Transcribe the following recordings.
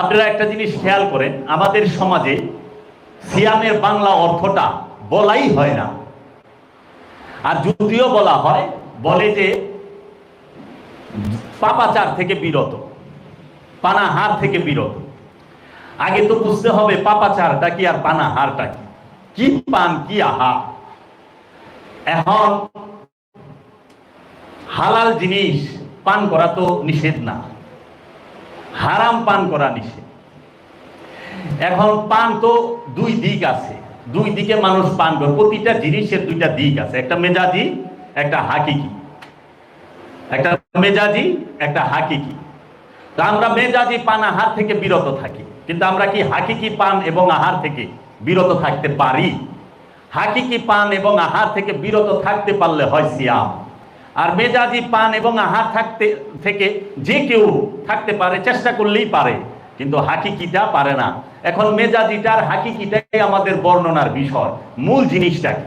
আপনারা একটা জিনিস খেয়াল করেন, আমাদের সমাজে সিয়ামের বাংলা অর্থটা বলাই হয় না। আর যদিও বলা হয়, বলে যে পাপাচার থেকে বিরত, পানাহার থেকে বিরত। আগে তো বুঝতে হবে পাপাচারটা কি আর পানাহারটা কি। কি পান, কি আহা। এখন হালাল জিনিস পান করা তো নিষেধ না। হারাম পান করা নিষেধ। এখন পান তো দুই দিক আছে। দুই দিকে মানুষ পান করে। প্রতিটা জিনিসের দুইটা দিক আছে। একটা মেজাজি, একটা হাকিকি। একটা মেজাজি, একটা হাকিকি। তো আমরা মেজাজি পান আহার থেকে বিরত থাকি। কিন্তু আমরা কি হাকিকি পান এবং আহার থেকে বিরত থাকতে পারি? হাকিকি পান এবং আহার থেকে বিরত থাকতে পারলে হয় সিয়াম। আর মেজাজি পান এবং আহার থাকতে, থেকে যে কেউ থাকতে পারে, চেষ্টা করলেই পারে, কিন্তু হাকিকিটা পারে না। এখন মেজাজিটার হাকিকিটাই আমাদের বর্ণনার বিষয়, মূল জিনিসটা কি?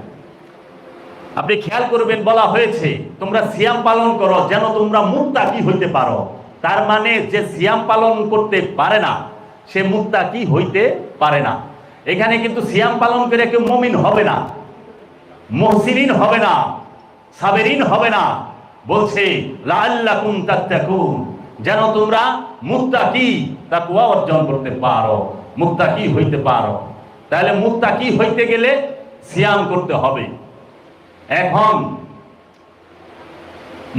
আপনি খেয়াল করবেন, বলা হয়েছে, তোমরা সিয়াম পালন করো, যেন তোমরা মুক্তাকি হইতে পারো। তার মানে যে সিয়াম পালন করতে পারে না, সে মুক্তাকি হইতে পারে না। এখানে কিন্তু সিয়াম পালন করে কেউ মমিন হবে না, মহসিনিন হবে না। সাবেরিন হবে না। বলছে লাল্লাকুম যেন তোমরা মুক্তাকি তাকুয়া অর্জন করতে পারো মুক্তাকি হইতে পারো। তাহলে মুক্তাকি হইতে গেলে সিয়াম করতে হবে। এখন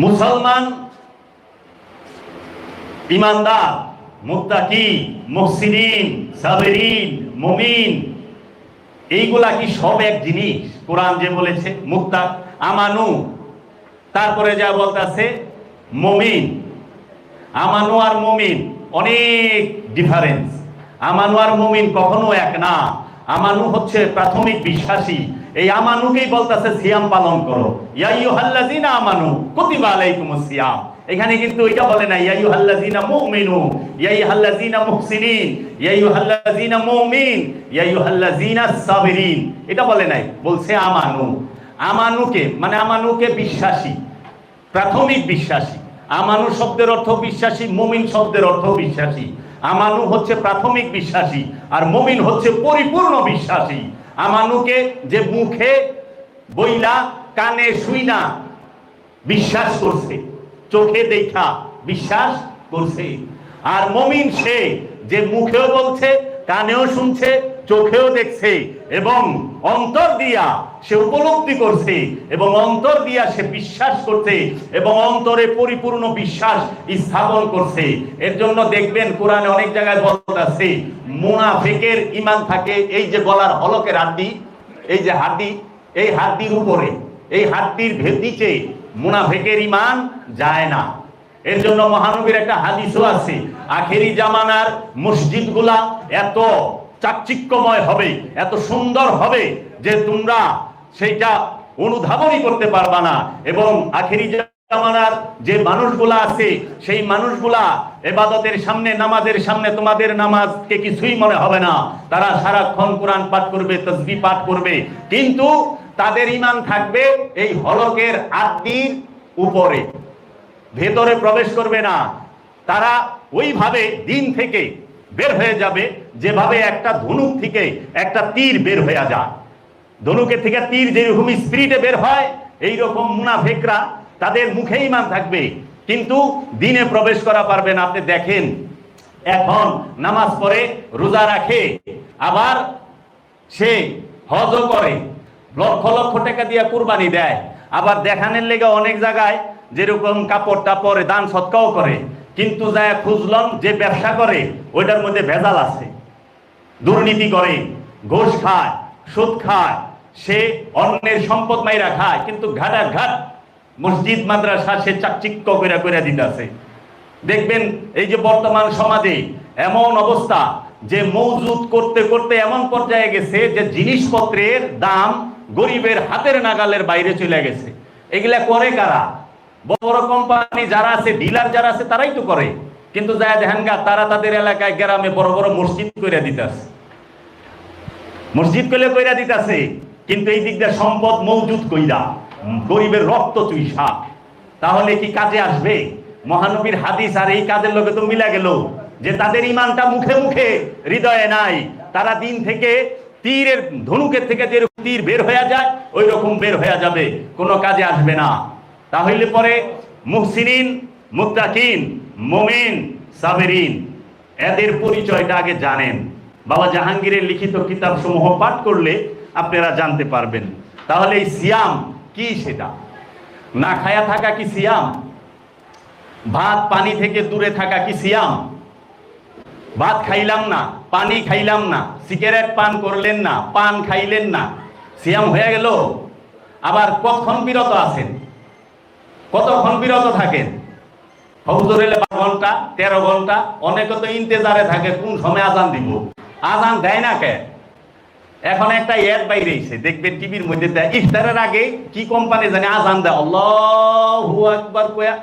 মুসলমান ইমানদার মুত্তাকি মুহসিনিন, সাবেরিন, মুমিন, এইগুলা কি সব এক জিনিস? কোরআন যে বলেছে, মুক্তা আমানু, তারপরে যা বলতেছে, মমিন। আমানু আর মুমিন, অনেক ডিফারেন্স আমানু আর মুমিন কখনো এক না। আমানু হচ্ছে প্রাথমিক বিশ্বাসী। এই আমানুকেই বলতেছে সিয়াম পালন করো। ইয়াইয়ুহাল্লাযিনা আমানু, কুতিবা আলাইকুমুস সিয়াম। এখানে কিন্তু এটা বলে না ইয়াইয়ুহাল্লাযিনা মুমিনু ইয়াইয়ুহাল্লাযিনা মুহসিনিন ইয়াইয়ুহাল্লাযিনা মুমিন ইয়াইয়ুহাল্লাযিনা সাবিরিন। এটা বলে নাই, বলছে আমানু। আমানুকে মানে আমানুকে বিশ্বাসী, প্রাথমিক বিশ্বাসী। আমানু শব্দের অর্থ বিশ্বাসী, মুমিন শব্দের অর্থ বিশ্বাসী। আমানু হচ্ছে প্রাথমিক বিশ্বাসী, আর মুমিন হচ্ছে পরিপূর্ণ বিশ্বাসী। আমানুকে যে মুখে বইলা, কানে শুইনা বিশ্বাস করছে, চোখে দেখা বিশ্বাস করছে। আর মমিন সে যে মুখেও বলছে, কানেও শুনছে, চোখেও দেখছে এবং অন্তর দিয়া সে উপলব্ধি করছে, এবং অন্তর দিয়া সে বিশ্বাস করছে, এবং অন্তরে পরিপূর্ণ বিশ্বাস স্থাপন করছে। এর জন্য দেখবেন কোরআনে অনেক জায়গায় বলতেছে মুনাফেকের ইমান থাকে, এই যে গলার হলকের হাড্ডি, এই যে হাড্ডি, এই হাড্ডির উপরে, এই হাড্ডির ভেদিতে মুনাফেকের ইমান যায় না। এর জন্য মহানবীর একটা হাদিসও আছে, আখেরি জামানার মসজিদগুলা এত চাকচিক্যময় হবে, এত সুন্দর হবে যে তোমরা সেইটা অনুধাবনই করতে পারবা না। এবং আখেরি জামানার যে মানুষগুলা আছে, সেই মানুষগুলা এবাদতের সামনে, নামাজের সামনে তোমাদের নামাজকে কিছুই মনে হবে না। তারা সারাক্ষণ কোরআন পাঠ করবে তসবি পাঠ করবে। কিন্তু তাদের ইমান থাকবে এই হলকের আত্মীর উপরে। ভেতরে প্রবেশ করবে না। তারা ওইভাবে দিন থেকে বের হয়ে যাবে, যেভাবে একটা ধনুক থেকে একটা তীর বের হয়ে যায়। ধনুকের থেকে তীর যেরকম স্পিরিটে বের হয় এই রকম মুনাফেকরা তাদের মুখে ইমান থাকবে। কিন্তু দিনে প্রবেশ করা পারবেন আপনি দেখেন, এখন নামাজ পড়ে, রোজা রাখে, আবার সে হজও করে, লক্ষ লক্ষ টাকা দিয়ে কুরবানি দেয়। আবার দেখানের লেগে অনেক জায়গায় যেরকম কাপড়টা পরে দান সৎকাও করে। কিন্তু যায় খুঁজলাম যে ব্যবসা করে, ওইটার মধ্যে ভেজাল আছে। দুর্নীতি করে, ঘোষ খায়, সুদ খায়, সে অন্যের সম্পদ মাইরা খায়, কিন্তু ঘাটা ঘাট মসজিদ, মাদ্রাসা, সে চাকচিক্য করে করে দিতেছে। দেখবেন এই যে বর্তমান সমাজে এমন অবস্থা যে মজুদ করতে করতে এমন পর্যায়ে গেছে যে জিনিসপত্রের দাম গরিবের হাতের নাগালের বাইরে চলে গেছে। এগুলা করে কারা? বড় বড় কোম্পানি যারা আছে, ডিলার যারা আছে, তারাই তো করে। কিন্তু যায় দেহানগা তারা তাদের এলাকায় গ্রামে বড় বড় মসজিদ করে দিতেছে। মসজিদ করলে কইরা দিতেছে, কিন্তু এই দিক দিয়ে সম্পদ মৌজুদ কইরা গরিবের রক্ত চুইসা তাহলে কি কাজে আসবে? মহানবীর হাদিস আর এই কাজের লোকে তো মিলা গেল, যে তাদের ইমানটা মুখে মুখে, হৃদয়ে নাই। তারা দিন থেকে তীরের ধনুকের থেকে যে তীর বের হয়ে যায় ওই রকম বের হয়ে যাবে, কোনো কাজে আসবে না। তাহলে পরে মুহসিনিন, মুত্তাকিন, মুমিন, সাবেরিন, এদের পরিচয়টা আগে জানেন। বাবা জাহাঙ্গীরের লিখিত কিতাব সমূহ পাঠ করলে আপনারা জানতে পারবেন। তাহলে এই সিয়াম কি সেটা? না খায়া থাকা কি সিয়াম? ভাত পানি থেকে দূরে থাকা কি সিয়াম? ভাত খাইলাম না, পানি খাইলাম না, সিগারেট পান করলেন না, পান খাইলেন না। সিয়াম হয়ে গেল? আবার কখন বিরত আছেন? কতক্ষণ বিরত থাকেন? হজুর এলে বারো ঘণ্টা, তেরো ঘণ্টা, অনেকে তো ইন্তেজারে থাকে, কোন সময় আজান দিব? আজান দেয় না কে? এখন একটা অ্যাড বাইরেছে দেখবেন টিভির মধ্যে ইফতারের আগে কি কোম্পানি জানে আজান দেয়? আল্লাহু আকবার কয়া,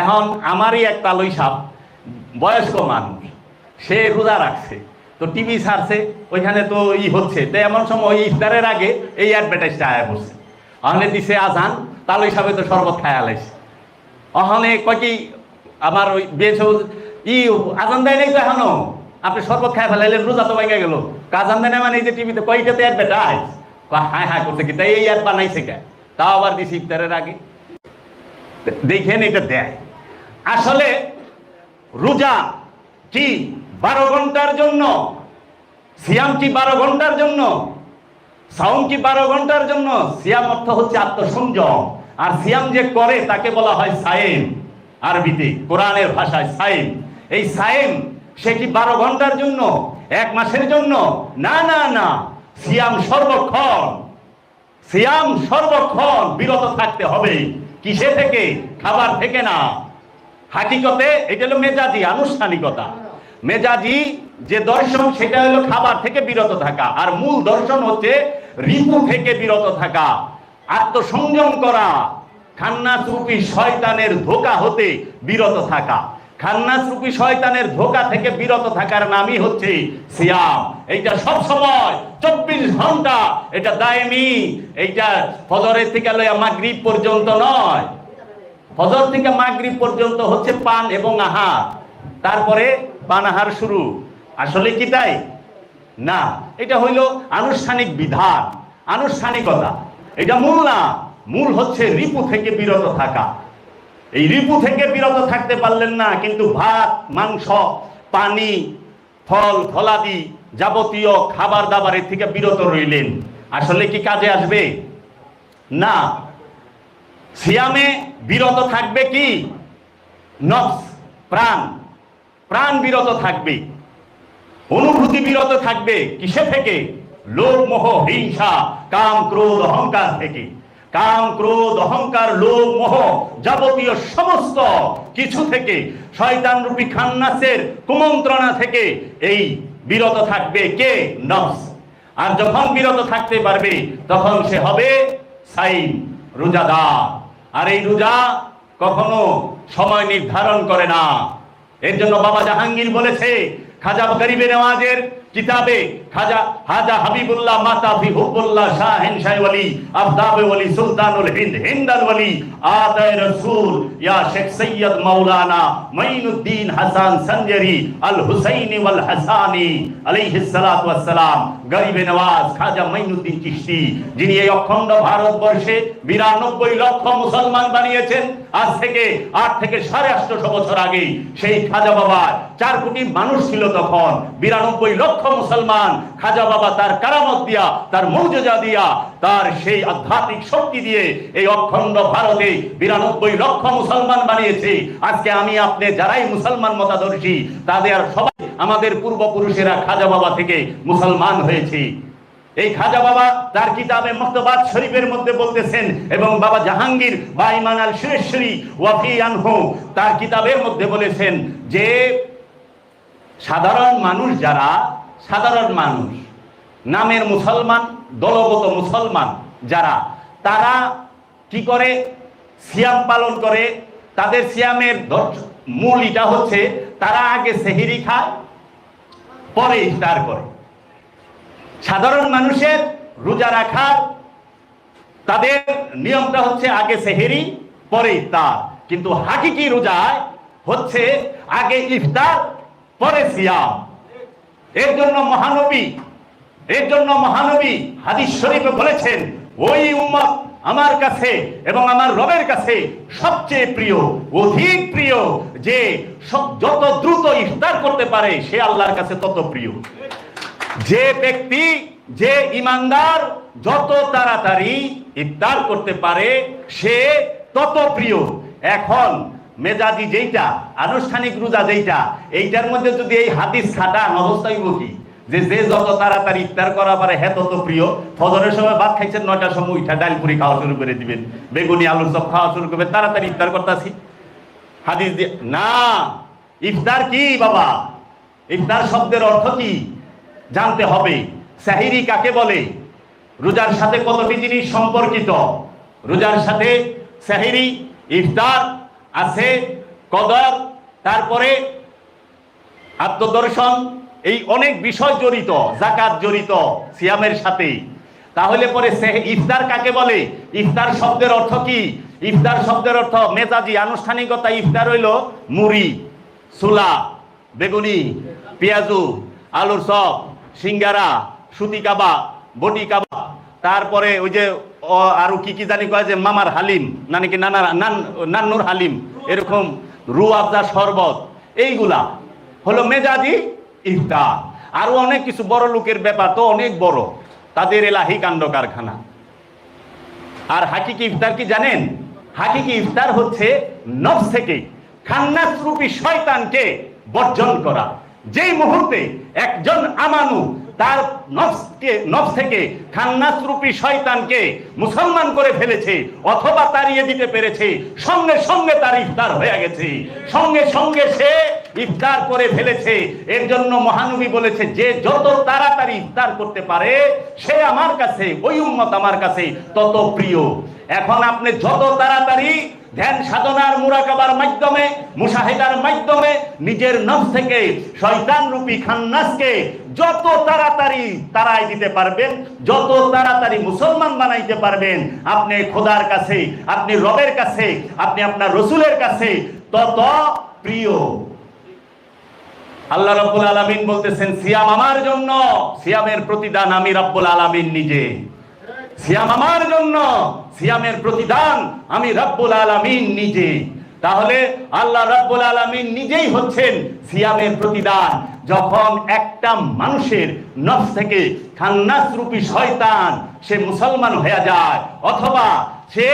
এখন আমারই একটা লই সাপ, বয়স্ক মানুষ, সে রোজা রাখছে, তো টিভি ছাড়ছে, ওইখানে তো ই হচ্ছে, তো এমন সময় ওই ইফতারের আগে এই অ্যাডভার্টাইজটা আয়া পড়ছে। ওখানে দিছে আজান তালই সাহেব তো শরবত খায় আলাইছে ওখানে কয় কি, আমার ওই বেশ ই, আজান দেয় নাই তো এখনও? আপনি শরবত খায় ফেলাইলেন, রোজা তো ভেঙে গেল। আজান দেয় মানে এই যে টিভিতে কয়টাতে অ্যাডভার্টাইজ হায় হায় করছে কি? তাই এই অ্যাড বানাইছে কে? তাও আবার দিছি ইফতারের আগে। দেখেন এটা দেয়। আসলে রোজা কি বারো ঘণ্টার জন্য? সিয়াম কি বারো ঘণ্টার জন্য? সাউন্ড কি বারো ঘণ্টার জন্য? সিয়াম অর্থ হচ্ছে আত্মসংযম। আর সিয়াম যে করে, তাকে বলা হয় সায়েম, আরবিতে, কোরআনের ভাষায় সায়েম। এই সায়েম, সে কি বারো ঘণ্টার জন্য, এক মাসের জন্য? না না না। সিয়াম সর্বক্ষণ। সিয়াম সর্বক্ষণ বিরত থাকতে হবে। কিসে থেকে? খাবার থেকে না। হাকিকতে, এটা হলো মেজাজি, আনুষ্ঠানিকতা। মেজাজি, যে দর্শন, সেটা হলো খাবার থেকে বিরত থাকা। আর মূল দর্শন হচ্ছে ঋতু থেকে বিরত থাকা। আত্মসংযম করা খান্নাস রূপী শয়তানের ধোকা হতে বিরত থাকা। খান্নাস রূপী শয়তানের ধোকা থেকে বিরত থাকার নামই হচ্ছে সিয়াম। এইটা সব সময় চব্বিশ ঘণ্টা, এটা দায়মি, এইটা ফজরের থেকে লইয়া মাগরিব পর্যন্ত নয়। ফজর থেকে মাগরিব পর্যন্ত হচ্ছে পান এবং আহার। তারপরে পান আহার শুরু। আসলে কি তাই? না, এটা হইল আনুষ্ঠানিক বিধান, আনুষ্ঠানিকতা। এটা মূল না। মূল হচ্ছে রিপু থেকে বিরত থাকা। এই রিপু থেকে বিরত থাকতে পারলেন না, কিন্তু ভাত, মাংস, পানি, ফল ফলাদি যাবতীয় খাবার দাবারের থেকে বিরত রইলেন। আসলে কি কাজে আসবে? না। সিয়ামে বিরত থাকবে কি? নফস, প্রাণ। প্রাণ বিরত থাকবে। অনুভূতি বিরত থাকবে কিসে থেকে? লোভ মোহ হিংসা কাম ক্রোধ অহংকার থেকে। কাম ক্রোধ অহংকার লোভ মোহ যাবতীয় সমস্ত কিছু থেকে শয়তান রূপী খান্নাসের কুমন্ত্রণা থেকে এই বিরত থাকবে কে? নফস। আর যখন বিরত থাকতে পারবে, তখন সে হবে সাইম, রোজাদার। আর এই রোজা কখনো সময় নির্ধারণ করে না। এর জন্য বাবা জাহাঙ্গীর বলেছে খাজা গরিবে নেওয়াজের কিতাবে খাজা হাজা হাবিবুল্লাহ মাতা ফি হুবুল্লাহ শাহিন শাহওয়ালি আফদাবে ওয়ালি, সুলতানুল হিন্দ, হিন্দাল ওয়ালি, আতায় রাসূল, ইয়া শেখ সৈয়দ মাওলানা মাইনুদ্দিন হাসান সঞ্জরি আল হুসাইনি ওয়াল হাসানি আলাইহিস সালাতু ওয়াস সালাম। গরিবে নওয়াজ খাজা মাইনুদ্দিন চিশতি, যিনি এই অখণ্ড ভারতবর্ষে বিরানব্বই লক্ষ মুসলমান বানিয়েছেন, আজ থেকে আট থেকে সাড়ে আটশো বছর আগে সেই খাজা বাবার চার কোটি মানুষ ছিল তখন, বিরানব্বই লক্ষ মুসলমান, খাজা বাবা তার কারামত দিয়া, তার মৌজা দিয়া, তার সেই আধ্যাত্মিক শক্তি দিয়ে এই অখণ্ড ভারতে বিরানব্বই লক্ষ মুসলমান বানিয়েছে। আজকে আমি আপনি যারাই মুসলমান মতাদর্শী, তাদের সবাই আমাদের পূর্বপুরুষেরা খাজা বাবা থেকে মুসলমান হয়েছে। এই খাজা বাবা তার কিতাবে মক্তবাদ শরীফের মধ্যে বলতেছেন, এবং বাবা জাহাঙ্গীর বা ইমান আল সুরেশ্বরী ওয়াফি আনহু তার কিতাবের মধ্যে বলেছেন যে, সাধারণ মানুষ যারা, সাধারণ মানুষ, নামের মুসলমান, দলগত মুসলমান যারা, তারা কি করে? সিয়াম পালন করে। তাদের সিয়ামের মূল এটা হচ্ছে তারা আগে সেহিরি খায়, পরে ইফতার করে। সাধারণ মানুষের রোজা রাখার তাদের নিয়মটা হচ্ছে আগে সেহেরি, পরে ইফতার। কিন্তু হাকিকি রোজায় হচ্ছে আগে ইফতার, পরে সিয়াম। এর জন্য মহানবী, এর জন্য মহানবী হাদিস শরীফে বলেছেন, ওই উম্মত আমার কাছে এবং আমার রবের কাছে সবচেয়ে প্রিয়, অধিক প্রিয়, যে যত দ্রুত ইফতার করতে পারে, সে আল্লাহর কাছে তত প্রিয়। যে ব্যক্তি, যে ইমানদার, যত তাড়াতাড়ি ইফতার করতে পারে, সে তত প্রিয়। এখন মেজাজি যেইটা, আনুষ্ঠানিক রোজা যেইটা, এইটার মধ্যে যদি এই হাদিস খাটান অবস্থায় কি? যে যে যত তাড়াতাড়ি ইফতার করা পারে হ্যাঁ তত প্রিয়, ফজরের সময় ভাত খাইছেন, নয়টার সময় উঠা ডাল পুরি খাওয়া শুরু করে দিবেন। বেগুনি, আলুর সব খাওয়া শুরু করবেন, তাড়াতাড়ি ইফতার করতেছি। হাদিস দিয়ে, না, ইফতার কি বাবা? ইফতার শব্দের অর্থ কি? জানতে হবে। সাহিরি কাকে বলে? রোজার সাথে কতটি জিনিস সম্পর্কিত? রোজার সাথে সাহিরি, ইফতার আছে, কদর, তারপরে আত্মদর্শন এই অনেক বিষয় জড়িত জাকাত জড়িত সিয়ামের সাথে তাহলে পরে ইফতার কাকে বলে? ইফতার শব্দের অর্থ কি? ইফতার শব্দের অর্থ মেজাজি, আনুষ্ঠানিকতা ইফতার হইল মুড়ি, সুলা, বেগুনি, পেঁয়াজু, আলুর চপ, সিঙ্গারা, সুতি কাবা, বটি কাবা। তারপরে ওই যে আরও কি কি জানি কয় যে, মামার হালিম না কি নানার নান, নান্নুর হালিম, এরকম রু আফজা শরবত, এইগুলা হলো মেজাজি ইফতার আরও অনেক কিছু, বড় লোকের ব্যাপার তো অনেক বড়। তাদের এলাহি কাণ্ড কারখানা। আর হাকিকি ইফতার কি জানেন? হাকিকি ইফতার হচ্ছে নফস থেকে খান্নাস রূপী শয়তানকে বর্জন করা। যেই মুহূর্তে একজন আমানু তার নফসকে নফস থেকে খান্নাস রূপী শয়তানকে মুসলমান করে ফেলেছে, অথবা তাড়িয়ে দিতে পেরেছে, সঙ্গে সঙ্গে তার ইফতার হয়ে গেছে। সঙ্গে সঙ্গে সে ইফতার করে ফেলেছে। এর জন্য মহানবী বলেছে, যে যত তাড়াতাড়ি ইফতার করতে পারে, সে আমার কাছে, ওই উম্মত আমার কাছে তত প্রিয়। এখন আপনি যত তাড়াতাড়ি ধ্যান সাধনার মুরাকাবার মাধ্যমে, মুশাহিদার মাধ্যমে নিজের নফস থেকে শয়তান রূপী খান্নাসকে যত তাড়াতাড়ি তারাই দিতে পারবেন, যত তাড়াতাড়ি মুসলমান বানাইতে পারবেন, আপনি খোদার কাছে, আপনি রবের কাছে, আপনি আপনার রসুলের কাছে তত প্রিয়। আল্লাহ রাব্বুল আলামিন বলতেছেন, সিয়াম আমার জন্য, সিয়ামের প্রতিদান আমি রাব্বুল আলামিন নিজে। সিয়াম আমার জন্য, সিয়ামের প্রতিদান আমি রাব্বুল আলামিন নিজে। তাহলে আল্লাহ রাব্বুল আলামিন নিজেই হচ্ছেন সিয়ামের প্রতিদান। যখন একটা মানুষের নফস থেকে খান্নাস রূপী শয়তান সে মুসলমান হয়ে যায়, অথবা সে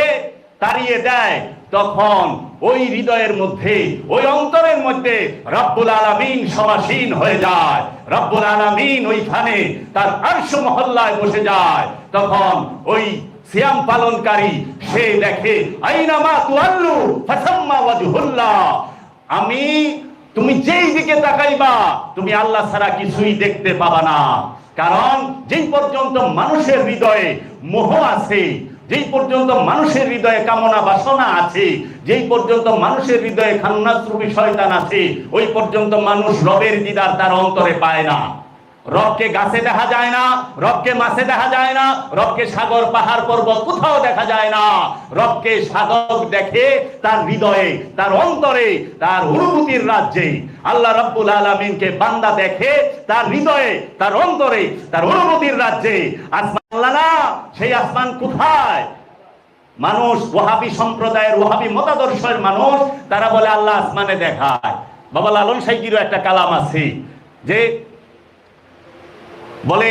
তাড়িয়ে দেয়, তখন ওই হৃদয়ের মধ্যে, ওই অন্তরের মধ্যে রব্বুল আলামিন সমাসীন হয়ে যায়। রব্বুল আলামিন ওইখানে তার আরশ মহল্লায় বসে যায়। তখন ওই সিয়াম পালনকারী, সে দেখে আইনামা তুয়াল্লু ফাসাম্মা ওয়াজহুল্লাহ আমি, তুমি যেই দিকে তাকাইবা, তুমি আল্লাহ ছাড়া কিছুই দেখতে পাবা না। কারণ, যেই পর্যন্ত মানুষের হৃদয়ে মোহ আছে যেই পর্যন্ত মানুষের হৃদয়ে কামনা বাসনা আছে, যেই পর্যন্ত মানুষের হৃদয়ে খান্নাসরূপী শয়তান আছে, ওই পর্যন্ত মানুষ রবের দিদার তার অন্তরে পায় না। রবকে গাছে দেখা যায় না, রবকে মাছে দেখা যায় না, রবকে সাগর, পাহাড়, পর্বত কোথাও দেখা যায় না। রবকে সাধক দেখে তার হৃদয়ে, তার অন্তরে, তার অনুভূতির রাজ্যে আল্লাহ রব্বুল আলমিনকে বান্দা দেখে তার হৃদয়ে, তার অন্তরে, তার অনুভূতির রাজ্যে আসমান সেই আসমান কোথায়? মানুষ ওহাবি সম্প্রদায়ের ওহাবি মতাদর্শের মানুষ, তারা বলে, আল্লাহ আসমানে দেখায়। বাবা লালন সাইকিরও একটা কালাম আছে যে বলে,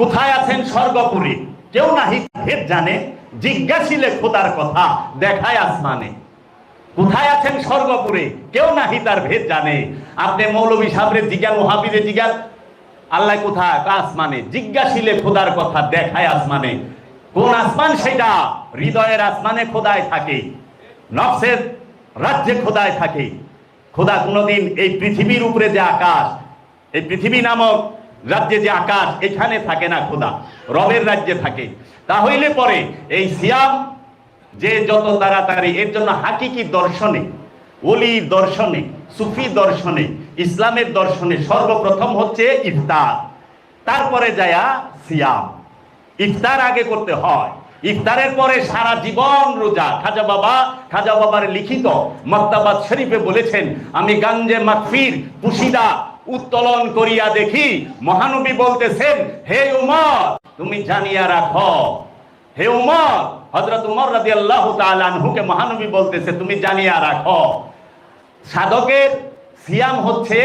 কোথায় আছেন স্বর্গপুরী? কেউ নাহি ভেদ জানে, জিজ্ঞাসিলে খোদার কথা, দেখায় আসমানে। কোথায় আছেন স্বর্গপুরে? কেউ নাহি তার ভেদ জানে। আপনি মৌলবী সাবরে জিজ্ঞান ওহাবিরে জিজ্ঞান আল্লাহ কোথায়? আসমানে। জিজ্ঞাসিলে খোদার কথা দেখায় আসমানে। কোন আসমান সেটা? হৃদয়ের আসমানে খোদায় থাকে। নফসের রাজ্যে খোদায় থাকে। খোদা কোনোদিন এই পৃথিবীর উপরে যে আকাশ, এই পৃথিবী নামক রাজ্যে যে আকাশ, এখানে থাকে না খোদা। রবের রাজ্যে থাকে। তাহলে পরে এই সিয়াম যে যত তাড়াতাড়ি, এর জন্য হাকিকি দর্শনে অলির দর্শনে, সুফি দর্শনে, ইসলামের দর্শনে সর্বপ্রথম হচ্ছে ইফতার। তারপরে যায়া সিয়াম। ইফতার আগে করতে হয়। ইফতারের পরে সারা জীবন রোজা। খাজা বাবা, খাজা বাবার লিখিত মক্তাবাদ শরীফে বলেছেন, আমি গাঞ্জে মাকফির পুশিদা উত্তোলন করিয়া দেখি, মহানবী বলতেছেন, হে উমর, তুমি জানিয়া রাখো। হে উমর, হযরত উমর রাদিয়াল্লাহু তাআলা আনহুকে মহানবী বলতেছে, তুমি জানিয়া রাখো। সাধকের সিয়াম হচ্ছে,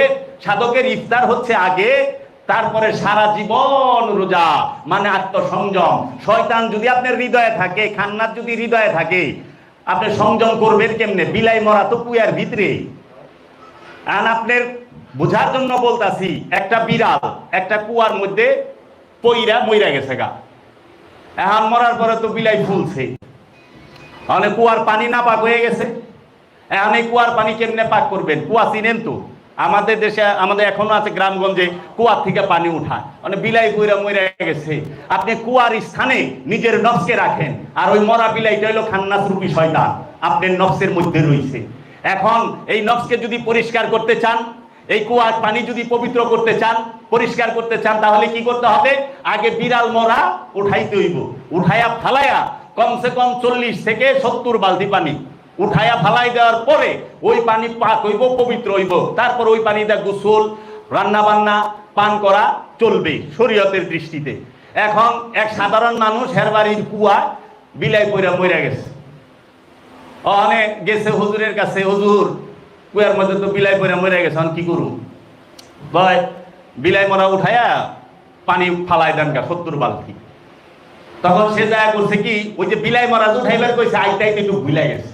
সাধকের ইফতার হচ্ছে আগে, তারপরে সারা জীবন রোজা মানে আত্মসংযম। শয়তান যদি আপনার হৃদয়ে থাকে, খান্নাত যদি হৃদয়ে থাকে, আপনি সংযম করবেন কেমনে? বিলাই মরা তো কুয়ার ভিতরে। আর আপনার বোঝার জন্য বলতাছি, একটা বিড়াল, একটা কুয়ার মধ্যে পইরা মইরা গেছে গা। এখন মরার পরে তো বিলাই ফুলছে। মানে কুয়ার পানি না পাক হয়ে গেছে। এখন এই কুয়ার পানি কেমনে পাক করবেন? কুয়া চিনেন তো? আমাদের দেশে, আমাদের এখনও আছে গ্রামগঞ্জে কুয়ার থেকে পানি উঠায়। মানে বিলাই কইরা মইরা গেছে। আপনি কুয়ার স্থানে নিজের নফসকে রাখেন। আর ওই মরা বিলাইটা হইল খান্নাস রূপী শয়তান। আপনার নফসের মধ্যে রয়েছে এখন এই নফসকে যদি পরিষ্কার করতে চান, এই কুয়ার পানি যদি পবিত্র করতে চান, পরিষ্কার করতে চান, তাহলে কি করতে হবে? আগে বিড়াল মরা উঠাইতে হইব। উঠাইয়া ফালাইয়া কমসে কম চল্লিশ থেকে সত্তর বালতি পানি। উঠাইয়া ফালাই দেওয়ার পরে ওই পানি পাক হইব, পবিত্র হইব। তারপর ওই পানিটা গোসল রান্না বান্না পান করা চলবে শরীয়তের দৃষ্টিতে। এখন এক সাধারণ মানুষ হের বাড়ির কুয়া বিলাই পইরা মইরা গেছে। অনেক গেছে হুজুরের কাছে, হুজুর, কুয়ার মধ্যে তো বিলাই পইরা মরে গেছে, এখন কি করুন বয় বিলাই মরা উঠাইয়া পানি ফালাই দেন গা, সত্তর বালতি। তখন সে যায় করছে কি, ওই যে বিলাই মরা যে উঠাইবার কইছে আইতে আইতে একটু বিলাই গেছে।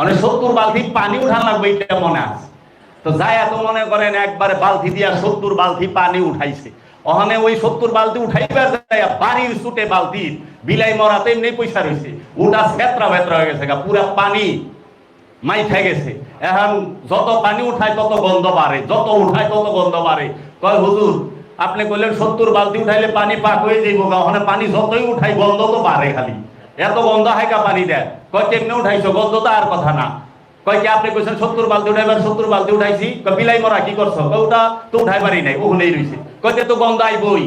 মানে সত্তর বালতি পানি উঠান লাগবে এটা মনে আছে। তো যায় এত মনে করেন একবারে বালতি দিয়া সত্তর বালতি পানি উঠাইছে। ওখানে ওই সত্তর বালতি উঠাইবার যায় বাড়ির ছুটে বালতির বিলাই মরাতে এমনি পয়সা রয়েছে। ওটা ফেতরা ফেতরা হয়ে গেছে পুরা পানি মাই খেয়ে গেছে। এখন যত পানি উঠায় তত গন্ধ বাড়ে, যত উঠায় তত গন্ধ বাড়ে। কয় হুজুর, আপনি কইলেন সত্তর বালতি উঠাইলে পানি পাক হয়ে যাইব ওখানে পানি যতই উঠাই গন্ধ তো বাড়ে খালি। এত গন্ধ হাইকা পানি দেয় কয়, কেমনে উঠাইছো? গন্ধ তো আর কথা না। কয়, কি আপনি কইছেন সত্তর বালতি উঠাইবার সত্তর বালতি উঠাইছি। কয়, বিলাই মরা, কি করছ? কয় ওটা তো উঠাই পারি নাই ওখানেই রইছে। কয় তো গন্ধ আইবই।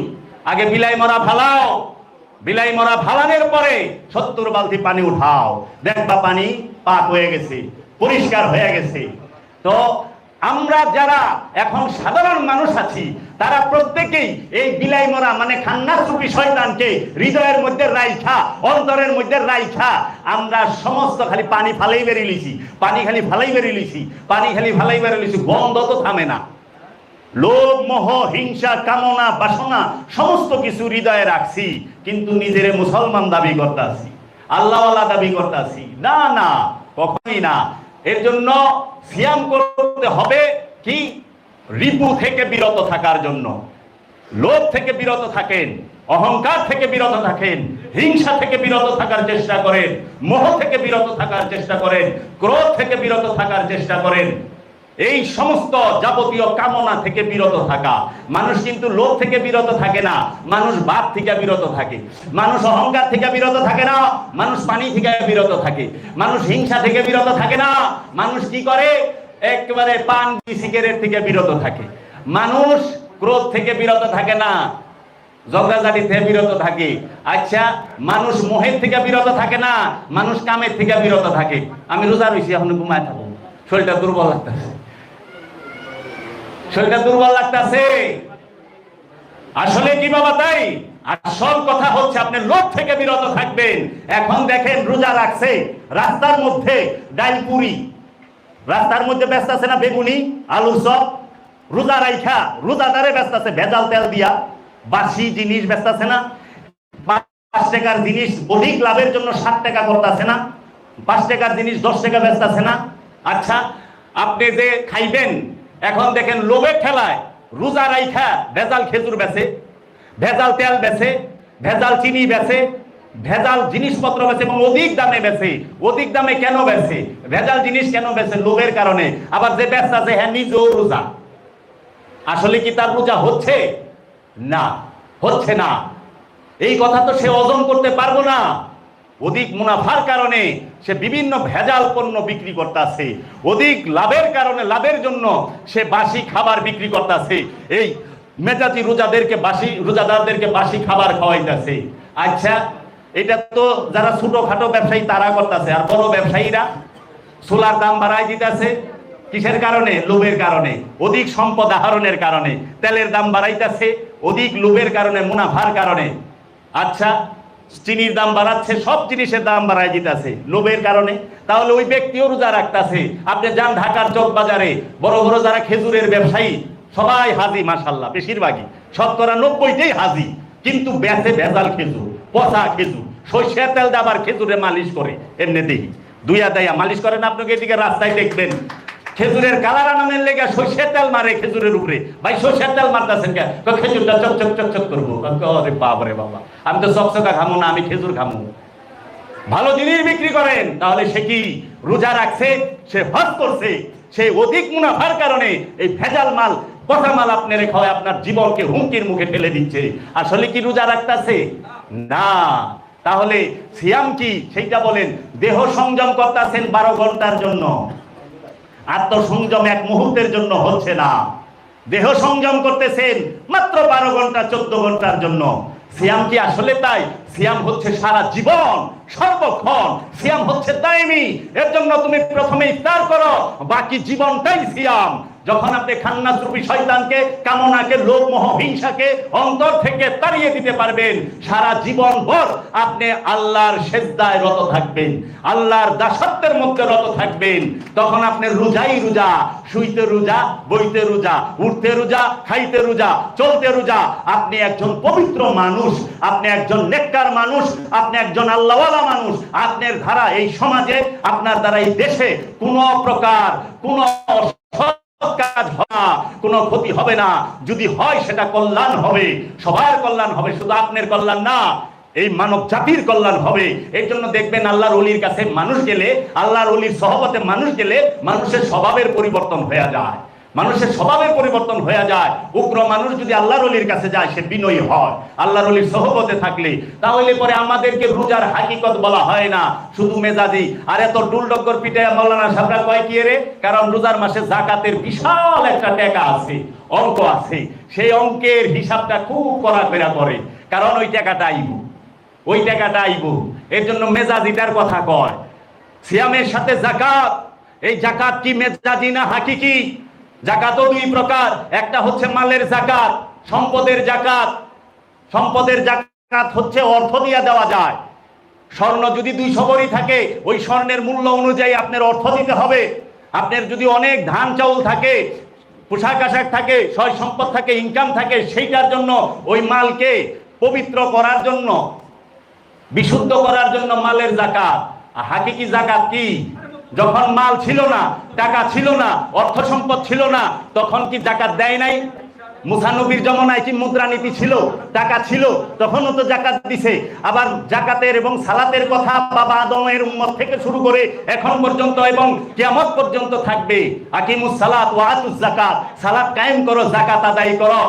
আগে বিলাই মরা ফালাও। বিলাই মরা ফালানোর পরে সত্তর বালতি পানি উঠাও। দেখবা পানি পাক হয়ে গেছে, পরিষ্কার হয়ে গেছে। তো আমরা যারা এখন সাধারণ মানুষ আছি, তারা প্রত্যেকেই এই বিলাই মরা মানে খান্নার রূপী শয়তানকে হৃদয়ের মধ্যে রাইখা, অন্তরের মধ্যে রাইখা। আমরা সমস্ত খালি পানি ফালাই লিছি পানি খালি ফালাই লিছি পানি খালি ফালাই লিছি গন্ধ তো থামে না। লোভ, মোহ, হিংসা, কামনা, বাসনা, সমস্ত কিছু হৃদয়ে রাখছি, কিন্তু নিজের মুসলমান দাবি করতেছি, আল্লাহওয়ালা দাবি করতেছি। না না, কখনই না। এর জন্য সিয়াম করতে হবে কি? রিপু থেকে বিরত থাকার জন্য। লোভ থেকে বিরত থাকেন, অহংকার থেকে বিরত থাকেন, হিংসা থেকে বিরত থাকার চেষ্টা করেন, মোহ থেকে বিরত থাকার চেষ্টা করেন, ক্রোধ থেকে বিরত থাকার চেষ্টা করেন। এই সমস্ত যাবতীয় কামনা থেকে বিরত থাকা মানুষ কিন্তু লোভ থেকে বিরত থাকে না মানুষ বাদ থেকে বিরত থাকে মানুষ অহংকার থেকে বিরত থাকে না মানুষ পানি থেকে বিরত থাকে মানুষ হিংসা থেকে বিরত থাকে না মানুষ কি করে একেবারে পান সিগারেট থেকে বিরত থাকে মানুষ ক্রোধ থেকে বিরত থাকে না ঝগড়াঝাটি থেকে বিরত থাকে আচ্ছা মানুষ মোহের থেকে বিরত থাকে না মানুষ কামের থেকে বিরত থাকে আমি রোজা রয়েছি এখন ঘুমায় থাকব শরীরটা দুর্বল লাগতেছে শরীরটা দুর্বল লাগতেছে। আসলে কি বাবা তাই? আসল কথা হচ্ছে আপনি লোভ থেকে বিরত থাকবেন। এখন দেখেন রোজা রাখছে। রাস্তার মধ্যে ডাইল পুরি। রাস্তার মধ্যে ব্যস্ত আছে না বেগুনি আলুর চপ? রোজা রাইখা, রোজাদারে ব্যস্ত আছে ভেজাল তেল দিয়া। বাসি জিনিস ব্যস্ত আছে না? পাঁচ টাকার জিনিস অধিক লাভের জন্য ষাট টাকা করতেছে না? পাঁচ টাকার জিনিস দশ টাকা ব্যস্ত আছে না? আচ্ছা আপনি যে খাইবেন এখন দেখেন লোভে খেলায় রোজা রাইখা ভেজাল খেজুর বেছে ভেজাল তেল বেছে ভেজাল চিনি বেছে ভেজাল জিনিসপত্র বেছে এবং অধিক দামে বেছে অধিক দামে কেন বেছে ভেজাল জিনিস কেন বেছে লোভের কারণে। আবার যে ব্যস্ত আছে হ্যাঁ নিজেও রোজা। আসলে কি তার রোজা হচ্ছে? না হচ্ছে না। এই কথা তো সে অর্জন করতে পারব না। অধিক মুনাফার কারণে সে বিভিন্ন ভেজাল পণ্য বিক্রি করতেছে। অধিক লাভের কারণে লাভের জন্য সে বাসি খাবার বিক্রি করতেছে। এই মেজাজি রোজাদেরকে বাসি, রোজাদারদেরকে বাসি খাবার খাওয়াইতেছে। আচ্ছা এটা তো যারা ছোটখাটো ব্যবসায়ী, তারা করতেছে। আর বড় ব্যবসায়ীরা সোলার দাম বাড়াই দিতেছে। কিসের কারণে? লোভের কারণে। অধিক সম্পদ আহরণের কারণে। তেলের দাম বাড়াইতেছে। অধিক লোভের কারণে, মুনাফার কারণে। আচ্ছা চিনির দাম বাড়াচ্ছে, সব জিনিসের দাম বাড়াই দিতেছে। লোভের কারণে। তাহলে ওই ব্যক্তিও রোজা রাখতেছে। আপনি যান ঢাকার চক বাজারে বড় বড় যারা খেজুরের ব্যবসায়ী, সবাই হাজি মাসাল্লাহ বেশিরভাগই। শতকরা নব্বইটাই হাজি। কিন্তু বেচে ভেজাল খেজুর, পচা খেজুর, সর্ষের তেল দিয়ে আবার খেজুরে মালিশ করে, এমনি দেখি। দুইয়া দাইয়া মালিশ করেন আপনাকে এদিকে রাস্তায় দেখবেন? খেজুরের কালার আনামের লেগে সর্ষের তেল মারে খেজুরের উপরে। ভাই সর্ষের তেল মারতেছেন কে খেজুরটা চক চক করব। কয় কে, আরে বাপ রে বাবা আমি তো চকচকা খামো না আমি খেজুর খামো ভালো জিনিস বিক্রি করেন তাহলে সে কি রোজা রাখছে? সে হজ করছে। সে অধিক মুনাফার কারণে এই ভেজাল মাল পচা মাল আপনি রেখা হয় আপনার জীবনকে হুমকির মুখে ফেলে দিচ্ছে। আসলে কি রোজা রাখতেছে? না। তাহলে সিয়াম কি? সেইটা বলেন দেহ সংযম করতেছেন বারো ঘণ্টার জন্য। আত্মসংযম এক মুহূর্তের জন্য হচ্ছে না। দেহ সংযম করতেছেন মাত্র বারো ঘণ্টা, চোদ্দ ঘণ্টার জন্য। সিয়াম কি আসলে তাই? সিয়াম হচ্ছে সারা জীবন, সর্বক্ষণ। সিয়াম হচ্ছে দায়মি। এর জন্য তুমি প্রথমে ইফতার করো, বাকি জীবনটাই সিয়াম। যখন আপনি খান্নাস রূপী শয়তানকে, কামনাকে লোভ মোহ হিংসাকে অন্তর থেকে তাড়িয়ে দিতে পারবেন, সারা জীবন ভর আপনি আল্লাহর সেজদায় রত থাকবেন, আল্লাহর দাসত্বের মধ্যে রত থাকবেন। তখন আপনি রোজাই রোজা, শুইতে রোজা, বইতে রোজা, উঠতে রোজা, খাইতে রোজা, চলতে রোজা। আপনি একজন পবিত্র মানুষ, আপনি একজন নেককার মানুষ, আপনি একজন আল্লাহওয়ালা মানুষ। আপনার ধারা এই সমাজে, আপনার দ্বারা এই দেশে কোনো প্রকার কোনো কাজ হবে না, কোনো ক্ষতি হবে না। যদি হয়, সেটা কল্যাণ হবে। সবার কল্যাণ হবে, শুধু আপনার কল্যাণ না, এই মানব জাতির কল্যাণ হবে। এই জন্য দেখবেন আল্লাহর অলির কাছে মানুষ গেলে, আল্লাহর অলির সহবতে মানুষ গেলে মানুষের স্বভাবের পরিবর্তন হয়ে যায়। মানুষের স্বভাবের পরিবর্তন হয়ে যায়। উগ্র মানুষ যদি আল্লাহর অলির কাছে যায়, সে বিনয়ী হয়। আল্লাহর অলির সহবতে থাকলে। তাহলে পরে আমাদেরকে রোজার হাকিকত বলা হয় না, শুধু মেজাজি। আর এত ডুলডগ্গর পিঠে মৌলানা সাবরা কয় কি রে কারণ রোজার মাসে জাকাতের বিশাল একটা টাকা আছে, অঙ্ক আছে। সেই অঙ্কের হিসাবটা খুব করা ফেরা করে কারণ ওই টাকাটা আইব। ওই টাকাটা আইব। এর জন্য মেজাজিটার কথা কয়। সিয়ামের সাথে জাকাত। এই জাকাত কি মেজাজি না হাকিকি? জাকাতও দুই প্রকার। একটা হচ্ছে মালের জাকাত, সম্পদের জাকাত। সম্পদের জাকাত হচ্ছে অর্থ দিয়ে দেওয়া যায়। স্বর্ণ যদি দুইশো ভরি থাকে, ওই স্বর্ণের মূল্য অনুযায়ী আপনার অর্থ দিতে হবে। আপনার যদি অনেক ধান চাউল থাকে, পোশাক আশাক থাকে, সয় সম্পদ থাকে ইনকাম থাকে, সেইটার জন্য ওই মালকে পবিত্র করার জন্য, বিশুদ্ধ করার জন্য মালের জাকাত। আর হাকিকি জাকাত কি? যখন মাল ছিল না, টাকা ছিল না, অর্থ সম্পদ ছিল না, তখন কি জাকাত দেয় নাই? মুসানবীর জমানায় কি মুদ্রানীতি ছিল? টাকা ছিল, তখনও তো জাকাত দিছে। আবার জাকাতের এবং সালাতের কথা বাবা আদমের উম্মত থেকে শুরু করে এখন পর্যন্ত এবং কিয়ামত পর্যন্ত থাকবে। আকিমুস সালাত ওয়া আতুজ জাকাত সালাত কায়েম করো, জাকাত আদায় করো।